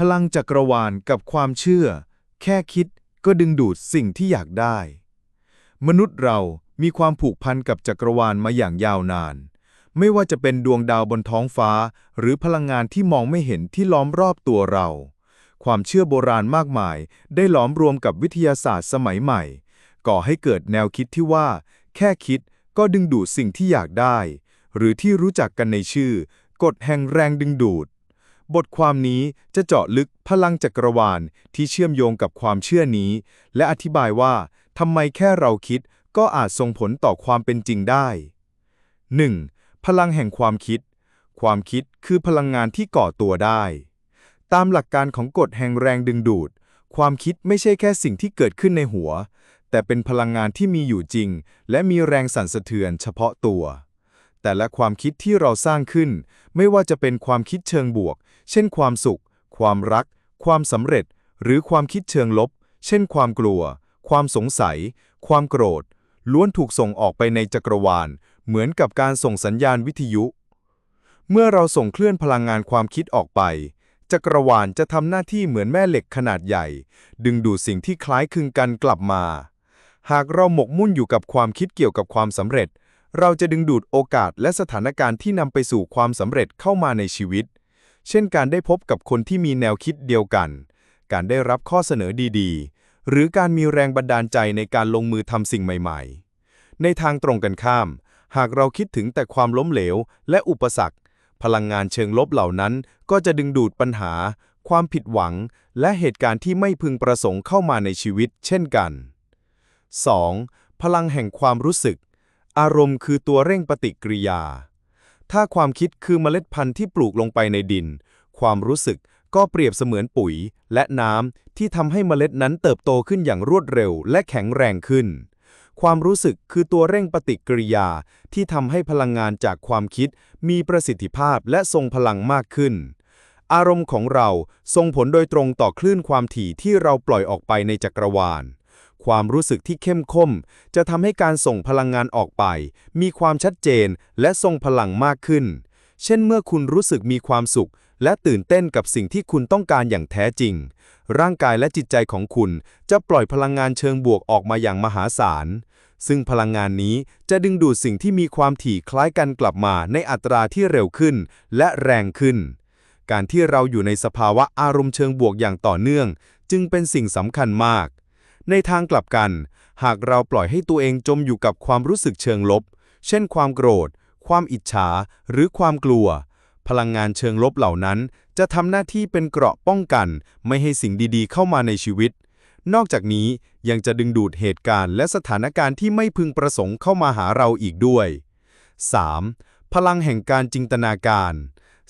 พลังจักรวาลกับความเชื่อ แค่คิดก็ดึงดูดสิ่งที่อยากได้ มนุษย์เรามีความผูกพันกับจักรวาลมาอย่างยาวนาน ไม่ว่าจะเป็นดวงดาวบนท้องฟ้า หรือพลังงานที่มองไม่เห็นที่ล้อมรอบตัวเรา ความเชื่อโบราณมากมาย ได้หลอมรวมกับวิทยาศาสตร์สมัยใหม่ ก่อให้เกิดแนวคิดที่ว่า แค่คิดก็ดึงดูดสิ่งที่อยากได้ หรือที่รู้จักกันในชื่อกฎแห่งแรงดึงดูด บทความนี้จะเจาะลึกพลังจักรวาลที่เชื่อมโยงกับความเชื่อนี้ และอธิบายว่าทำไมแค่เราคิดก็อาจส่งผลต่อความเป็นจริงได้ 1. พลังแห่งความคิด ความคิดคือพลังงานที่ก่อตัวได้ ตามหลักการของกฎแห่งแรงดึงดูด ความคิดไม่ใช่แค่สิ่งที่เกิดขึ้นในหัว แต่เป็นพลังงานที่มีอยู่จริง และมีแรงสั่นสะเทือนเฉพาะตัวแต่ละความคิดที่เราสร้างขึ้น ไม่ว่าจะเป็นความคิดเชิงบวก เช่นความสุข ความรัก ความสำเร็จ หรือความคิดเชิงลบ เช่นความกลัว ความสงสัย ความโกรธ ล้วนถูกส่งออกไปในจักรวาล เหมือนกับการส่งสัญญาณวิทยุ เมื่อเราส่งเคลื่อนพลังงานความคิดออกไป จักรวาลจะทำหน้าที่เหมือนแม่เหล็กขนาดใหญ่ ดึงดูดสิ่งที่คล้ายคลึงกันกลับมา หากเราหมกมุ่นอยู่กับความคิดเกี่ยวกับความสำเร็จเราจะดึงดูดโอกาสและสถานการณ์ที่นำไปสู่ความสำเร็จเข้ามาในชีวิต เช่นการได้พบกับคนที่มีแนวคิดเดียวกัน การได้รับข้อเสนอดีๆ หรือการมีแรงบันดาลใจในการลงมือทำสิ่งใหม่ๆ ในทางตรงกันข้าม หากเราคิดถึงแต่ความล้มเหลว และอุปสรรค พลังงานเชิงลบเหล่านั้นก็จะดึงดูดปัญหา ความผิดหวัง และเหตุการณ์ที่ไม่พึงประสงค์เข้ามาในชีวิต เช่นกัน 2. พลังแห่งความรู้สึก อารมณ์คือตัวเร่งปฏิกิริยา ถ้าความคิดคือเมล็ดพันธุ์ที่ปลูกลงไปในดิน ความรู้สึกก็เปรียบเสมือนปุ๋ยและน้ำที่ทำให้เมล็ดนั้นเติบโตขึ้นอย่างรวดเร็วและแข็งแรงขึ้น ความรู้สึกคือตัวเร่งปฏิกิริยาที่ทำให้พลังงานจากความคิดมีประสิทธิภาพและทรงพลังมากขึ้น อารมณ์ของเราส่งผลโดยตรงต่อคลื่นความถี่ที่เราปล่อยออกไปในจักรวาล ความรู้สึกที่เข้มข้นจะทำให้การส่งพลังงานออกไป มีความชัดเจนและทรงพลังมากขึ้น เช่นเมื่อคุณรู้สึกมีความสุข และตื่นเต้นกับสิ่งที่คุณต้องการอย่างแท้จริง ร่างกายและจิตใจของคุณจะปล่อยพลังงานเชิงบวกออกมาอย่างมหาศาล ซึ่งพลังงานนี้จะดึงดูดสิ่งที่มีความถี่คล้ายกันกลับมาในอัตราที่เร็วขึ้น และแรงขึ้นการที่เราอยู่ในสภาวะอารมณ์เชิงบวกอย่างต่อเนื่อง จึงเป็นสิ่งสำคัญมาก ในทางกลับกัน หากเราปล่อยให้ตัวเองจมอยู่กับความรู้สึกเชิงลบ เช่นความโกรธ ความอิจฉา หรือความกลัว พลังงานเชิงลบเหล่านั้น จะทำหน้าที่เป็นเกราะป้องกัน ไม่ให้สิ่งดีๆ เข้ามาในชีวิต นอกจากนี้ยังจะดึงดูดเหตุการณ์และสถานการณ์ที่ไม่พึงประสงค์เข้ามาหาเราอีกด้วย 3. พลังแห่งการจินตนาการ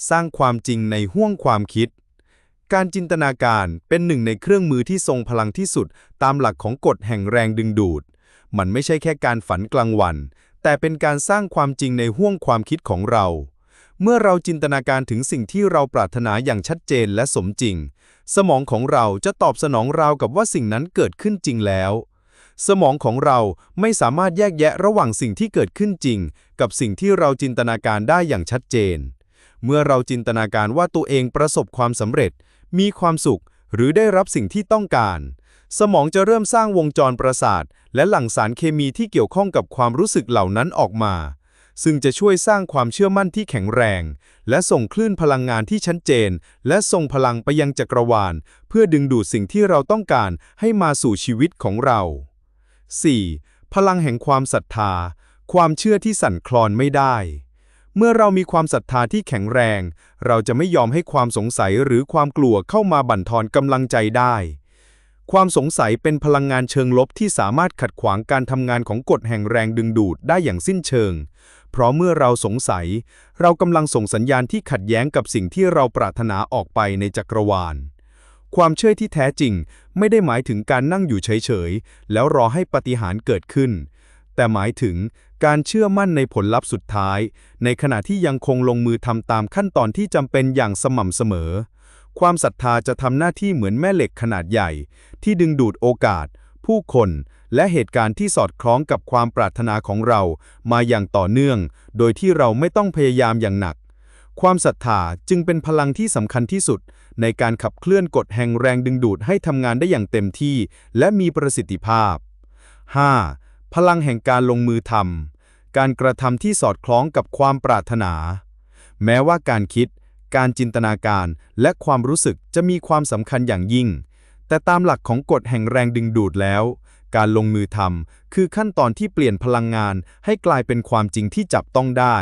สร้างความจริงในห้วงความคิด การจินตนาการเป็นหนึ่งในเครื่องมือที่ทรงพลังที่สุด ตามหลักของกฎแห่งแรงดึงดูด มันไม่ใช่แค่การฝันกลางวัน แต่เป็นการสร้างความจริงในห้วงความคิดของเรา เมื่อเราจินตนาการถึงสิ่งที่เราปรารถนาอย่างชัดเจนและสมจริง สมองของเราจะตอบสนองราวกับว่าสิ่งนั้นเกิดขึ้นจริงแล้ว สมองของเราไม่สามารถแยกแยะระหว่างสิ่งที่เกิดขึ้นจริง กับสิ่งที่เราจินตนาการได้อย่างชัดเจน เมื่อเราจินตนาการว่าตัวเองประสบความสำเร็จ มีความสุข หรือได้รับสิ่งที่ต้องการ สมองจะเริ่มสร้างวงจรประสาท และหลั่งสารเคมีที่เกี่ยวข้องกับความรู้สึกเหล่านั้นออกมา ซึ่งจะช่วยสร้างความเชื่อมั่นที่แข็งแรง และส่งคลื่นพลังงานที่ชัดเจน และส่งพลังไปยังจักรวาล เพื่อดึงดูดสิ่งที่เราต้องการให้มาสู่ชีวิตของเรา 4. พลังแห่งความศรัทธา ความเชื่อที่สั่นคลอนไม่ได้ เมื่อเรามีความศรัทธาที่แข็งแรง เราจะไม่ยอมให้ความสงสัยหรือความกลัวเข้ามาบั่นทอนกำลังใจได้ ความสงสัยเป็นพลังงานเชิงลบที่สามารถขัดขวางการทำงานของกฎแห่งแรงดึงดูดได้อย่างสิ้นเชิง เพราะเมื่อเราสงสัย เรากำลังส่งสัญญาณที่ขัดแย้งกับสิ่งที่เราปรารถนาออกไปในจักรวาล ความเชื่อที่แท้จริง ไม่ได้หมายถึงการนั่งอยู่เฉยๆแล้วรอให้ปาฏิหาริย์เกิดขึ้น แต่หมายถึงการเชื่อมั่นในผลลัพธ์สุดท้าย ในขณะที่ยังคงลงมือทำตามขั้นตอนที่จำเป็นอย่างสม่ำเสมอ ความศรัทธาจะทำหน้าที่เหมือนแม่เหล็กขนาดใหญ่ ที่ดึงดูดโอกาส ผู้คน และเหตุการณ์ที่สอดคล้องกับความปรารถนาของเรา มาอย่างต่อเนื่อง โดยที่เราไม่ต้องพยายามอย่างหนัก ความศรัทธาจึงเป็นพลังที่สำคัญที่สุด ในการขับเคลื่อนกฎแห่งแรงดึงดูดให้ทำงานได้อย่างเต็มที่ และมีประสิทธิภาพ 5. พลังแห่งการลงมือทำการกระทำที่สอดคล้องกับความปรารถนา แม้ว่าการคิด การจินตนาการ และความรู้สึกจะมีความสำคัญอย่างยิ่ง แต่ตามหลักของกฎแห่งแรงดึงดูดแล้ว การลงมือทำคือขั้นตอนที่เปลี่ยนพลังงานให้กลายเป็นความจริงที่จับต้องได้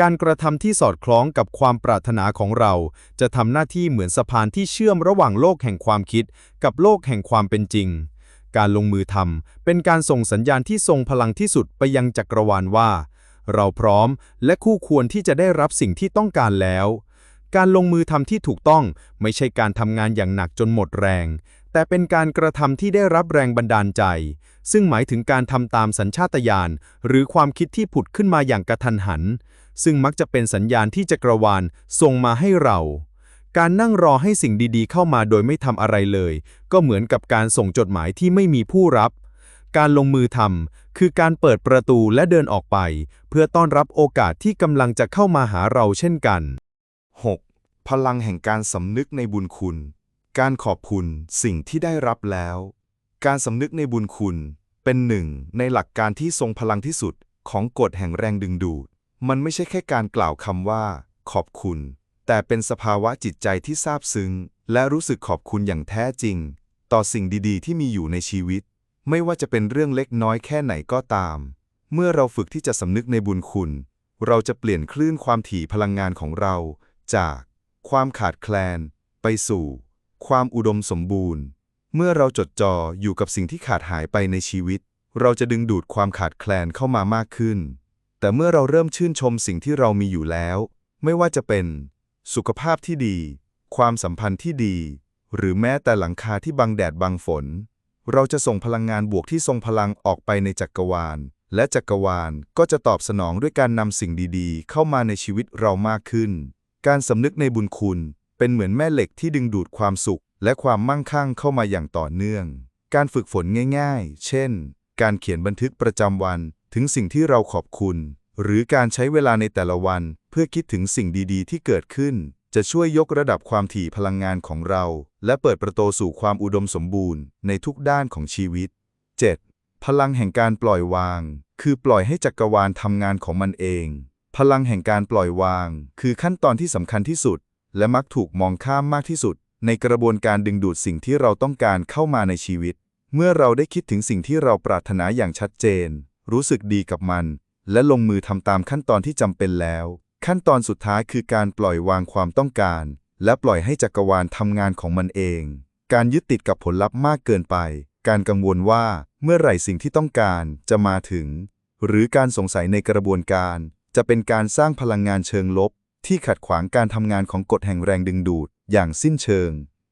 การกระทำที่สอดคล้องกับความปรารถนาของเรา จะทำหน้าที่เหมือนสะพานที่เชื่อมระหว่างโลกแห่งความคิด กับโลกแห่งความเป็นจริง การลงมือทำเป็นการส่งสัญญาณที่ทรงพลังที่สุดไปยังจักรวาลว่า เราพร้อมและคู่ควรที่จะได้รับสิ่งที่ต้องการแล้ว การลงมือทำที่ถูกต้องไม่ใช่การทำงานอย่างหนักจนหมดแรง แต่เป็นการกระทำที่ได้รับแรงบันดาลใจ ซึ่งหมายถึงการทำตามสัญชาตญาณหรือความคิดที่ผุดขึ้นมาอย่างกระทันหัน ซึ่งมักจะเป็นสัญญาณที่จักรวาลส่งมาให้เรา การนั่งรอให้สิ่งดีๆ เข้ามาโดยไม่ทำอะไรเลย ก็เหมือนกับการส่งจดหมายที่ไม่มีผู้รับ การลงมือทำคือการเปิดประตูและเดินออกไป เพื่อต้อนรับโอกาสที่กำลังจะเข้ามาหาเราเช่นกัน 6. พลังแห่งการสำนึกในบุญคุณ การขอบคุณสิ่งที่ได้รับแล้ว การสำนึกในบุญคุณ เป็นหนึ่งในหลักการที่ทรงพลังที่สุดของกฎแห่งแรงดึงดูด มันไม่ใช่แค่การกล่าวคำว่า ขอบคุณ แต่เป็นสภาวะจิตใจที่ซาบซึ้ง และรู้สึกขอบคุณอย่างแท้จริง ต่อสิ่งดีๆ ที่มีอยู่ในชีวิต ไม่ว่าจะเป็นเรื่องเล็กน้อยแค่ไหนก็ตาม เมื่อเราฝึกที่จะสำนึกในบุญคุณ เราจะเปลี่ยนคลื่นความถี่พลังงานของเรา จาก ความขาดแคลน ไปสู่ ความอุดมสมบูรณ์ เมื่อเราจดจ่ออยู่กับสิ่งที่ขาดหายไปในชีวิต เราจะดึงดูดความขาดแคลนเข้ามามากขึ้น แต่เมื่อเราเริ่มชื่นชมสิ่งที่เรามีอยู่แล้ว ไม่ว่าจะเป็น สุขภาพที่ดี ความสัมพันธ์ที่ดี หรือแม้แต่หลังคาที่บังแดดบังฝน เราจะส่งพลังงานบวกที่ทรงพลังออกไปในจักรวาล และจักรวาลก็จะตอบสนองด้วยการนำสิ่งดีๆ เข้ามาในชีวิตเรามากขึ้น การสำนึกในบุญคุณ เป็นเหมือนแม่เหล็กที่ดึงดูดความสุข และความมั่งคั่งเข้ามาอย่างต่อเนื่อง การฝึกฝนง่าย ๆ เช่น การเขียนบันทึกประจำวันถึงสิ่งที่เราขอบคุณ หรือการใช้เวลาในแต่ละวันเพื่อคิดถึงสิ่งดีๆ ที่เกิดขึ้น จะช่วยยกระดับความถี่พลังงานของเรา และเปิดประตูสู่ความอุดมสมบูรณ์ในทุกด้านของชีวิต 7. พลังแห่งการปล่อยวาง คือปล่อยให้จักรวาลทำงานของมันเอง พลังแห่งการปล่อยวาง คือขั้นตอนที่สำคัญที่สุด และมักถูกมองข้ามมากที่สุด ในกระบวนการดึงดูดสิ่งที่เราต้องการเข้ามาในชีวิต เมื่อเราได้คิดถึงสิ่งที่เราปรารถนาอย่างชัดเจน รู้สึกดีกับมัน และลงมือทำตามขั้นตอนที่จำเป็นแล้ว ขั้นตอนสุดท้ายคือการปล่อยวางความต้องการ และปล่อยให้จักรวาลทำงานของมันเอง การยึดติดกับผลลัพธ์มากเกินไป การกังวลว่าเมื่อไหร่สิ่งที่ต้องการจะมาถึง หรือการสงสัยในกระบวนการ จะเป็นการสร้างพลังงานเชิงลบ ที่ขัดขวางการทำงานของกฎแห่งแรงดึงดูด อย่างสิ้นเชิง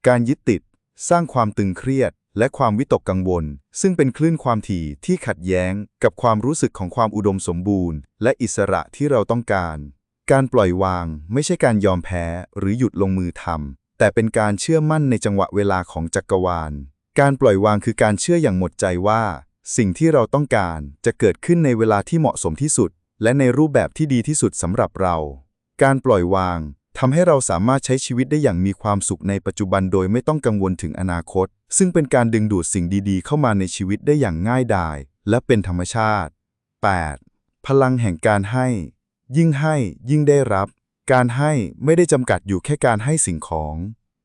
การยึดติด สร้างความตึงเครียด และความวิตกกังวล ซึ่งเป็นคลื่นความถี่ที่ขัดแย้งกับความรู้สึกของความอุดมสมบูรณ์ และอิสระที่เราต้องการ การปล่อยวางไม่ใช่การยอมแพ้หรือหยุดลงมือทำแต่เป็นการเชื่อมั่นในจังหวะเวลาของจักรวาล การปล่อยวางคือการเชื่ออย่างหมดใจว่า สิ่งที่เราต้องการจะเกิดขึ้นในเวลาที่เหมาะสมที่สุด และในรูปแบบที่ดีที่สุดสำหรับเรา การปล่อยวาง ทำให้เราสามารถใช้ชีวิตได้อย่างมีความสุขในปัจจุบันโดยไม่ต้องกังวลถึงอนาคต ซึ่งเป็นการดึงดูดสิ่งดีๆ เข้ามาในชีวิตได้อย่างง่ายดาย และเป็นธรรมชาติ 8. พลังแห่งการให้ ยิ่งให้ยิ่งได้รับ การให้ไม่ได้จำกัดอยู่แค่การให้สิ่งของ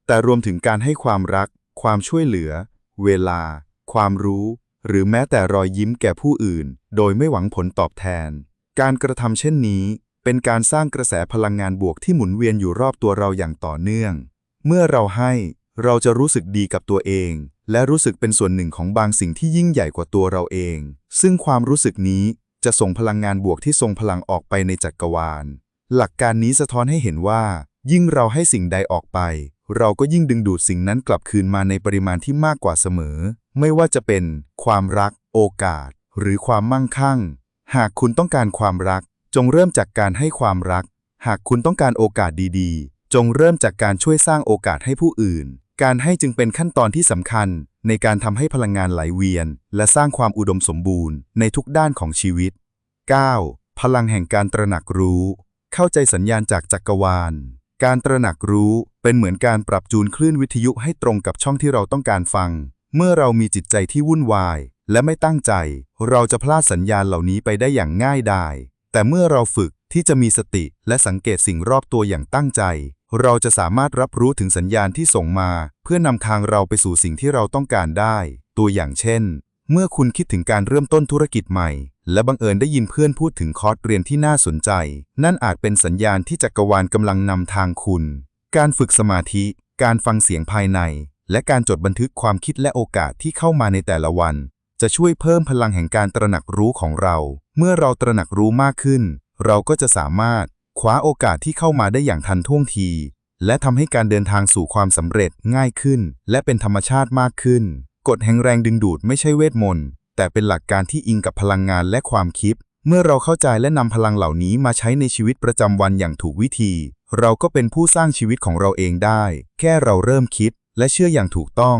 แต่รวมถึงการให้ความรัก ความช่วยเหลือ เวลา ความรู้ หรือแม้แต่รอยยิ้มแก่ผู้อื่น โดยไม่หวังผลตอบแทน การกระทำเช่นนี้ เป็นการสร้างกระแสพลังงานบวกที่หมุนเวียนอยู่รอบตัวเราอย่างต่อเนื่อง เมื่อเราให้เราจะรู้สึกดีกับตัวเอง และรู้สึกเป็นส่วนหนึ่งของบางสิ่งที่ยิ่งใหญ่กว่าตัวเราเอง ซึ่งความรู้สึกนี้จะส่งพลังงานบวกที่ทรงพลังออกไปในจักรวาล หลักการนี้สะท้อนให้เห็นว่า ยิ่งเราให้สิ่งใดออกไป เราก็ยิ่งดึงดูดสิ่งนั้นกลับคืนมาในปริมาณที่มากกว่าเสมอ ไม่ว่าจะเป็น ความรัก โอกาส หรือความมั่งคั่ง หากคุณต้องการความรัก จงเริ่มจากการให้ความรัก หากคุณต้องการโอกาสดีๆ จงเริ่มจากการช่วยสร้างโอกาสให้ผู้อื่น การให้จึงเป็นขั้นตอนที่สำคัญ ในการทำให้พลังงานไหลเวียน และสร้างความอุดมสมบูรณ์ในทุกด้านของชีวิต 9. พลังแห่งการตระหนักรู้ เข้าใจสัญญาณจากจักรวาล การตระหนักรู้เป็นเป็นเหมือนการปรับจูนคลื่นวิทยุให้ตรงกับช่องที่เราต้องการฟัง เมื่อเรามีจิตใจที่วุ่นวาย และไม่ตั้งใจ เราจะพลาดสัญญาณเหล่านี้ไปได้อย่างง่ายดาย แต่เมื่อเราฝึกที่จะมีสติและสังเกตสิ่งรอบตัวอย่างตั้งใจ เราจะสามารถรับรู้ถึงสัญญาณที่ส่งมา เพื่อนำทางเราไปสู่สิ่งที่เราต้องการได้ ตัวอย่างเช่น เมื่อคุณคิดถึงการเริ่มต้นธุรกิจใหม่ และบังเอิญได้ยินเพื่อนพูดถึงคอร์สเรียนที่น่าสนใจ นั่นอาจเป็นสัญญาณที่จักรวาลกำลังนำทางคุณ การฝึกสมาธิ การฟังเสียงภายใน และการจดบันทึกความคิดและโอกาสที่เข้ามาในแต่ละวัน จะช่วยเพิ่มพลังแห่งการตระหนักรู้ของเรา เมื่อเราตระหนักรู้มากขึ้น เราก็จะสามารถคว้าโอกาสที่เข้ามาได้อย่างทันท่วงที และทำให้การเดินทางสู่ความสำเร็จง่ายขึ้น และเป็นธรรมชาติมากขึ้น กฎแห่งแรงดึงดูดไม่ใช่เวทมนต์ แต่เป็นหลักการที่อิงกับพลังงานและความคิด เมื่อเราเข้าใจและนำพลังเหล่านี้มาใช้ในชีวิตประจำวันอย่างถูกวิธี เราก็เป็นผู้สร้างชีวิตของเราเองได้ แค่เราเริ่มคิด และเชื่ออย่างถูกต้อง